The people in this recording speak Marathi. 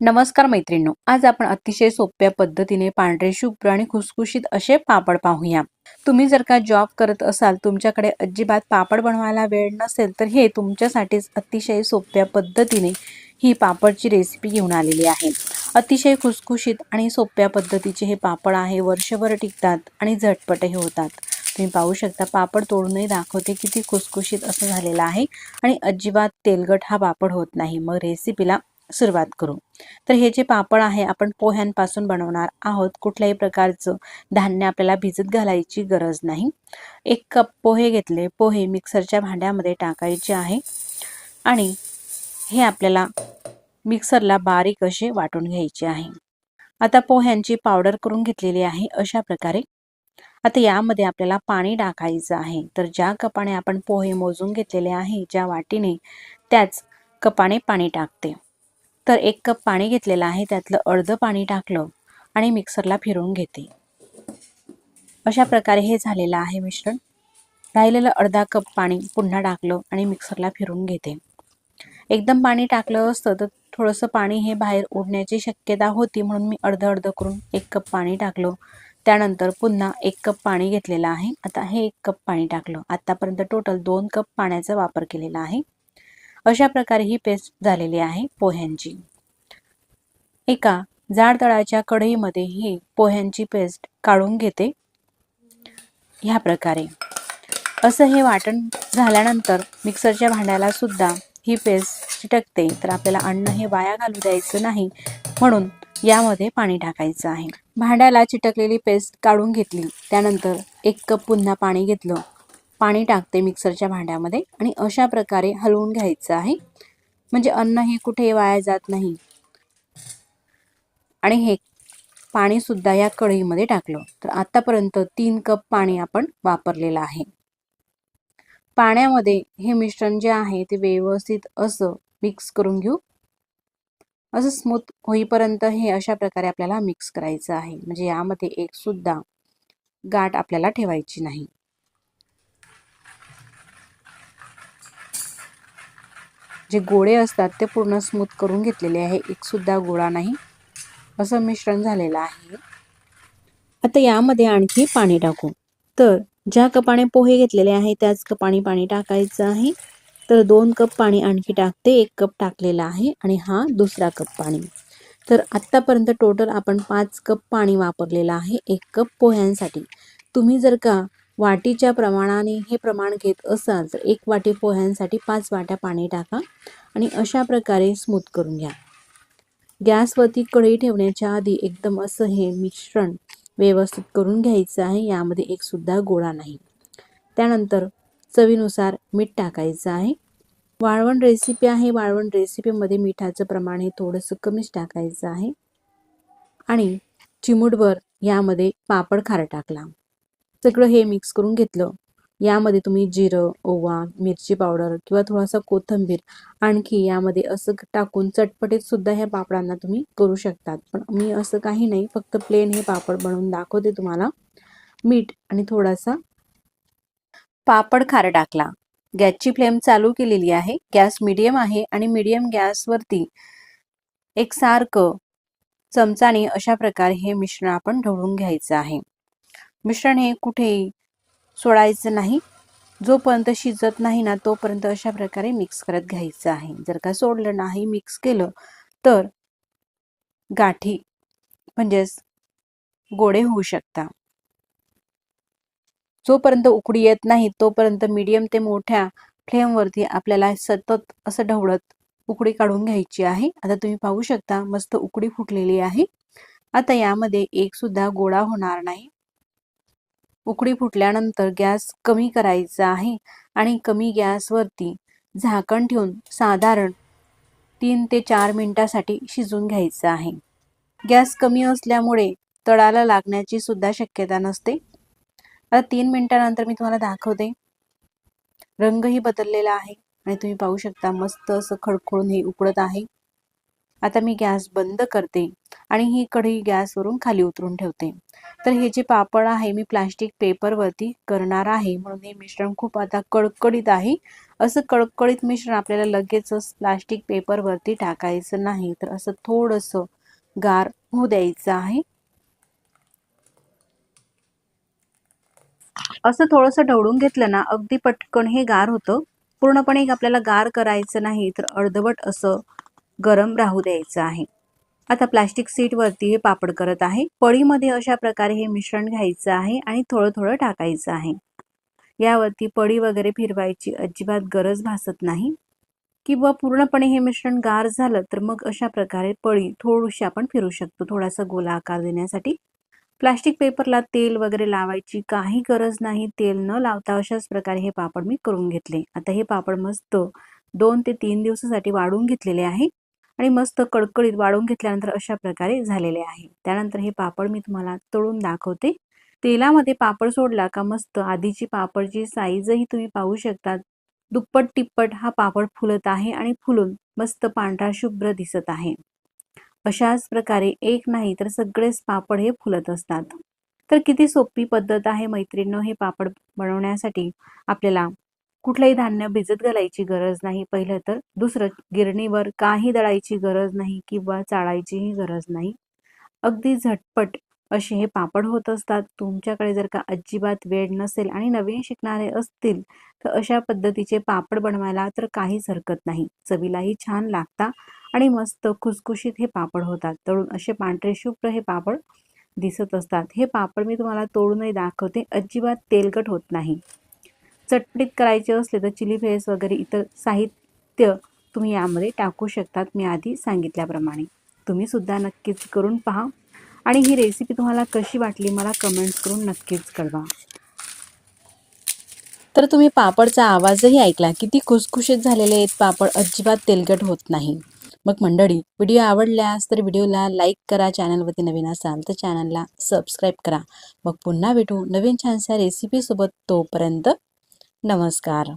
नमस्कार मैत्रिणींनो आज आपण अतिशय सोप्या पद्धतीने पांढरे शुभ्र आणि खुसखुशीत असे पापड पाहूया. तुम्ही जर का जॉब करत असाल तुमच्याकडे अजिबात पापड बनवायला वेळ नसेल तर हे तुमच्यासाठीच अतिशय सोप्या पद्धतीने ही पापडची रेसिपी घेऊन आलेली आहे. अतिशय खुसखुशीत आणि सोप्या पद्धतीचे हे पापड आहे वर्षभर टिकतात आणि झटपटही होतात. तुम्ही पाहू शकता पापड तोडूनही दाखवते किती खुसखुशीत असं झालेलं आहे आणि अजिबात तेलगट हा पापड होत नाही. मग रेसिपीला सुरुवात करू. तर हे जे पापड आहे आपण पोह्यांपासून बनवणार आहोत. कुठल्याही प्रकारचं धान्य आपल्याला भिजत घालायची गरज नाही. एक कप पोहे घेतले. पोहे मिक्सरच्या भांड्यामध्ये टाकायचे आहे. आणि हे आपल्याला मिक्सरला बारीक असे वाटून घ्यायचे आहे. आता पोह्यांची पावडर करून घेतलेली आहे अशा प्रकारे. आता यामध्ये आपल्याला पाणी टाकायचं आहे. तर ज्या कपाने आपण पोहे मोजून घेतलेले आहे ज्या वाटीने त्याच कपाने पाणी टाकते. तर एक कप पाणी घेतलेलं आहे त्यातलं अर्धं पाणी टाकलं आणि मिक्सरला फिरवून घेते. अशा प्रकारे हे झालेलं आहे मिश्रण. राहिलेलं अर्धा कप पाणी पुन्हा टाकलं आणि मिक्सरला फिरून घेते. एकदम पाणी टाकलं असतं तर थोडंसं पाणी हे बाहेर उडण्याची शक्यता होती म्हणून मी अर्ध अर्ध करून एक कप पाणी टाकलं. त्यानंतर पुन्हा एक कप पाणी घेतलेलं आहे. आता हे एक कप पाणी टाकलं. आतापर्यंत टोटल दोन कप पाण्याचा वापर केलेला आहे. अशा प्रकारे ही पेस्ट झालेली आहे पोह्यांची. एका जाड तळाच्या कढईमध्ये ही पोह्यांची पेस्ट काढून घेते. ह्या प्रकारे. असं हे वाटण झाल्यानंतर मिक्सरच्या भांड्याला सुद्धा ही पेस्ट चिटकते. तर आपल्याला अन्न हे वाया घालू द्यायचं नाही. म्हणून यामध्ये पाणी टाकायचं आहे. भांड्याला चिटकलेली पेस्ट काढून घेतली. त्यानंतर एक कप पुन्हा पाणी घेतलं. पाणी टाकते मिक्सरच्या भांड्यामध्ये आणि अशा प्रकारे हलवून घ्यायचं आहे. म्हणजे अन्न हे कुठे वाया जात नाही. आणि हे पाणी सुद्धा या कढईमध्ये टाकलं. तर आतापर्यंत तीन कप पाणी आपण वापरलेलं आहे. पाण्यामध्ये हे मिश्रण जे आहे ते व्यवस्थित असं मिक्स करून घेऊ. असं स्मूथ होईपर्यंत हे अशा प्रकारे आपल्याला मिक्स करायचं आहे. म्हणजे यामध्ये एक सुद्धा गाठ आपल्याला ठेवायची नाही. जे गोळे असतात ते पूर्ण स्मूथ करून घेतलेले आहे. एकसुद्धा गोळा नाही. असं मिश्रण झालेलं आहे. आता यामध्ये आणखी पाणी टाकू. तर ज्या कपाने पोहे घेतलेले आहे त्याच कपाने पाणी टाकायचं आहे. तर दोन कप पाणी आणखी टाकते. एक कप टाकलेला आहे आणि हा दुसरा कप पाणी. तर आत्तापर्यंत टोटल आपण पाच कप पाणी वापरलेलं आहे. एक कप पोह्यांसाठी. तुम्ही जर का वाटीच्या प्रमाणाने हे प्रमाण घेत असाल तर एक वाटी पोह्यांसाठी पाच वाट्या पाणी टाका आणि अशा प्रकारे स्मूथ करून घ्या. गॅसवरती कढई ठेवण्याच्या आधी एकदम असं हे मिश्रण व्यवस्थित करून घ्यायचं आहे यामध्ये एकसुद्धा गोळा नाही. त्यानंतर चवीनुसार मीठ टाकायचं आहे. वाळवण रेसिपी आहे वाळवण रेसिपीमध्ये मिठाचं प्रमाण हे थोडंसं कमीच टाकायचं आहे. आणि चिमूटभर यामध्ये पापड खार टाकला. सगळं हे मिक्स करून घेतलं. यामध्ये तुम्ही जिरं ओवा मिरची पावडर किंवा थोडासा कोथंबीर आणखी यामध्ये असं टाकून चटपटीत सुद्धा ह्या पापडांना तुम्ही करू शकतात. पण मी असं काही नाही फक्त प्लेन हे पापड बनवून दाखवते तुम्हाला. मीठ आणि थोडासा पापड खार टाकला. गॅसची फ्लेम चालू केलेली आहे. गॅस मिडियम आहे आणि मिडियम गॅसवरती एक सारखं चमचाने अशा प्रकारे हे मिश्रण आपण ढवळून घ्यायचं आहे. मिश्रण हे कुठेही सोडायचं नाही. जोपर्यंत शिजत नाही ना तोपर्यंत अशा प्रकारे मिक्स करत घ्यायचं आहे. जर का सोडलं नाही मिक्स केलं तर गाठी म्हणजेच गोडे होऊ शकता. जोपर्यंत उकडी येत नाही तोपर्यंत मीडियम ते मोठ्या फ्लेमवरती आपल्याला सतत असं ढवळत उकडी काढून घ्यायची आहे. आता तुम्ही पाहू शकता मस्त उकडी फुटलेली आहे. आता यामध्ये एक सुद्धा गोळा होणार नाही. उकडी फुटल्यानंतर गॅस कमी करायचा आहे आणि कमी गॅसवरती झाकण ठेवून साधारण तीन ते चार मिनिटासाठी शिजून घ्यायचं आहे. गॅस कमी असल्यामुळे तळाला लागण्याची सुद्धा शक्यता नसते. आता तीन मिनिटानंतर मी तुम्हाला दाखवते. रंगही बदललेला आहे आणि तुम्ही पाहू शकता मस्त असं खडखळून हे उकडत आहे. आता मी गॅस बंद करते. आणि ही कढई गॅसवरून खाली उतरून ठेवते. तर हे जे पापड आहे मी प्लास्टिक पेपरवरती करणार आहे. म्हणून हे मिश्रण खूप आता कडकडीत आहे. असं कडकडीत मिश्रण आपल्याला लगेचच प्लास्टिक पेपरवरती टाकायचं नाही. तर असं थोडंसं गार होऊ द्यायचं आहे. असं थोडंसं ढवळून घेतलं ना अगदी पटकन हे गार होतं. पूर्णपणे आपल्याला गार करायचं नाही तर अर्धवट असं गरम राहू द्यायचं आहे. आता प्लास्टिक सीटवरती हे पापड करत आहे. पळीमध्ये अशा प्रकारे हे मिश्रण घ्यायचं आहे आणि थोडं थोडं टाकायचं आहे. यावरती पळी वगैरे फिरवायची अजिबात गरज भासत नाही. किंवा पूर्णपणे हे मिश्रण गार झालं तर मग अशा प्रकारे पळी थोडीशी आपण फिरू शकतो. थोडासा गोला आकार देण्यासाठी. प्लास्टिक पेपरला तेल वगैरे लावायची काही गरज नाही. तेल न लावता अशाच प्रकारे हे पापड मी करून घेतले. आता हे पापड मस्त दोन ते तीन दिवसासाठी वाढून घेतलेले आहे. आणि मस्त कडकडीत वाढून घेतल्यानंतर अशा प्रकारे झालेले आहे. त्यानंतर हे पापड मी तुम्हाला तळून दाखवते. तेलामध्ये पापड सोडला का मस्त आधीची पापडची साईजही तुम्ही पाहू शकता. दुप्पट टिप्पट हा पापड फुलत आहे आणि फुलून मस्त पांढरा शुभ्र दिसत आहे. अशाच प्रकारे एक नाही तर सगळेच पापड हे फुलत असतात. तर किती सोपी पद्धत आहे मैत्रिणीनं हे पापड बनवण्यासाठी आपल्याला. कुठलंही धान्य भिजत घालायची गरज नाही. पहिलं तर दुसरं गिरणीवर काही दळायची गरज नाही किंवा चाळायचीही गरज नाही. अगदी झटपट असे हे पापड होत असतात. तुमच्याकडे जर का अजिबात वेळ नसेल आणि नवीन शिकणारे असतील तर अशा पद्धतीचे पापड बनवायला तर काहीच हरकत नाही. चवीलाही छान लागता आणि मस्त खुसखुशीत हे पापड होतात. तळून असे पांढरे शुभ्र हे पापड दिसत असतात. हे पापड मी तुम्हाला तोडूनही दाखवते. अजिबात तेलकट होत नाही. चटपटीत करायचे असले तर चिली फ्लेक्स वगैरे इतर साहित्य तुम्ही यामध्ये टाकू शकतात मी आधी सांगितल्याप्रमाणे. तुम्ही सुद्धा नक्कीच करून पहा. आणि ही रेसिपी तुम्हाला कशी वाटली मला कमेंट्स करून नक्कीच कळवा. तर तुम्ही पापडचा आवाजही ऐकला. किती खुसखुशीत झालेले आहेत पापड. अजिबात तेलकट होत नाही. मग मंडळी व्हिडिओ आवडल्यास तर व्हिडिओला लाईक करा. चॅनलवरती नवीन असाल तर चॅनलला सबस्क्राईब करा. मग पुन्हा भेटू नवीन छानशा रेसिपीसोबत तोपर्यंत नमस्कार.